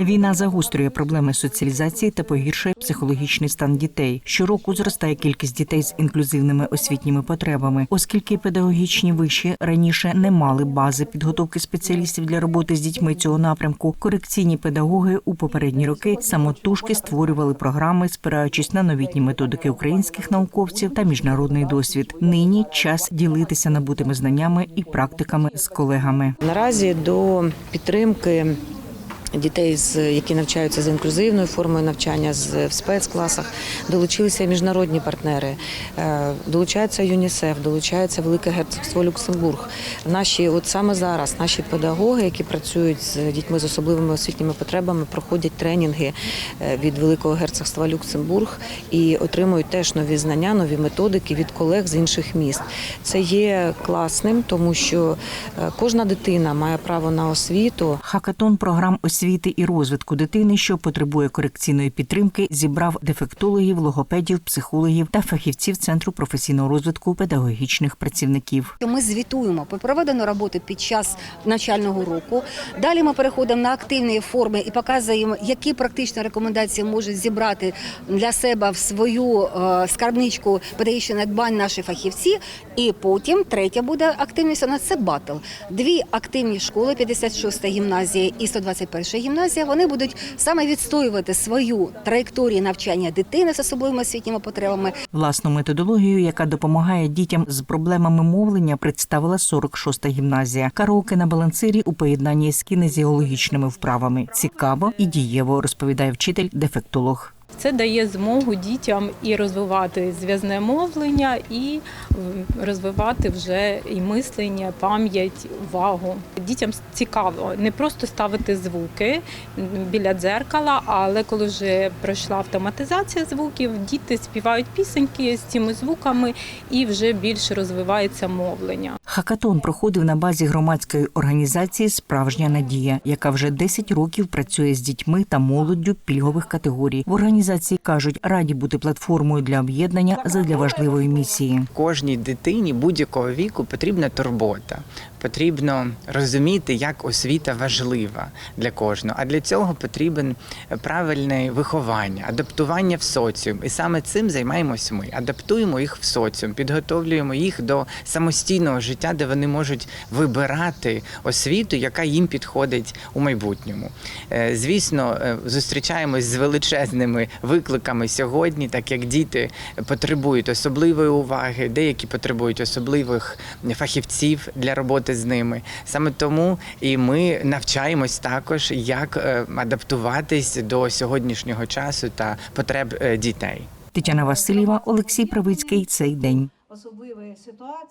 Війна загострює проблеми соціалізації та погіршує психологічний стан дітей. Щороку зростає кількість дітей з інклюзивними освітніми потребами, оскільки педагогічні виші раніше не мали бази підготовки спеціалістів для роботи з дітьми цього напрямку. Корекційні педагоги у попередні роки самотужки створювали програми, спираючись на новітні методики українських науковців та міжнародний досвід. Нині час ділитися набутими знаннями і практиками з колегами. Наразі до підтримки дітей, які навчаються за інклюзивною формою навчання з в спецкласах, долучилися міжнародні партнери. Е, Долучається ЮНІСЕФ, долучається Велике Герцогство Люксембург. Наші, от саме зараз, наші педагоги, які працюють з дітьми з особливими освітніми потребами, проходять тренінги е, від Великого Герцогства Люксембург і отримують теж нові знання, нові методики від колег з інших міст. Це є класним, тому що е, кожна дитина має право на освіту. Хакатон програм освіти і розвитку дитини, що потребує корекційної підтримки, зібрав дефектологів, логопедів, психологів та фахівців центру професійного розвитку педагогічних працівників. Ми звітуємо про проведену роботу під час навчального року. Далі ми переходимо на активні форми і показуємо, які практичні рекомендації можуть зібрати для себе в свою е, скарбничку педагогічних надбань наші фахівці. І потім третя буде активність. У нас це батл. Дві активні школи, 56-та гімназія і 121 гімназія. Вони будуть саме відстоювати свою траєкторію навчання дитини з особливими освітніми потребами Власну методологію, яка допомагає дітям з проблемами мовлення, представила 46-та гімназія. Караоке на балансирі у поєднанні з кінезіологічними вправами. Цікаво і дієво, розповідає вчитель-дефектолог. Це дає змогу дітям і розвивати зв'язне мовлення, і розвивати вже і мислення, пам'ять, увагу. Дітям цікаво не просто ставити звуки біля дзеркала, але коли вже пройшла автоматизація звуків, діти співають пісеньки з цими звуками і вже більше розвивається мовлення. Хакатон проходив на базі громадської організації Справжня надія, яка вже 10 років працює з дітьми та молоддю пільгових категорій. В організації кажуть, раді бути платформою для об'єднання задля важливої місії. кожній дитині будь-якого віку потрібна турбота. Потрібно розуміти, як освіта важлива для кожного. А для цього потрібен правильне виховання, адаптування в соціум. І саме цим займаємось ми. Адаптуємо їх в соціум, підготовлюємо їх до самостійного життя, де вони можуть вибирати освіту, яка їм підходить у майбутньому. Е, Звісно, е, зустрічаємось з величезними викликами сьогодні, так як діти потребують особливої уваги, деякі потребують особливих фахівців для роботи з ними. Саме тому і ми навчаємось також, як е, адаптуватись до сьогоднішнього часу та потреб е, дітей. Тетяна Васильєва, Олексій Правицький. Цей день. особлива ситуації.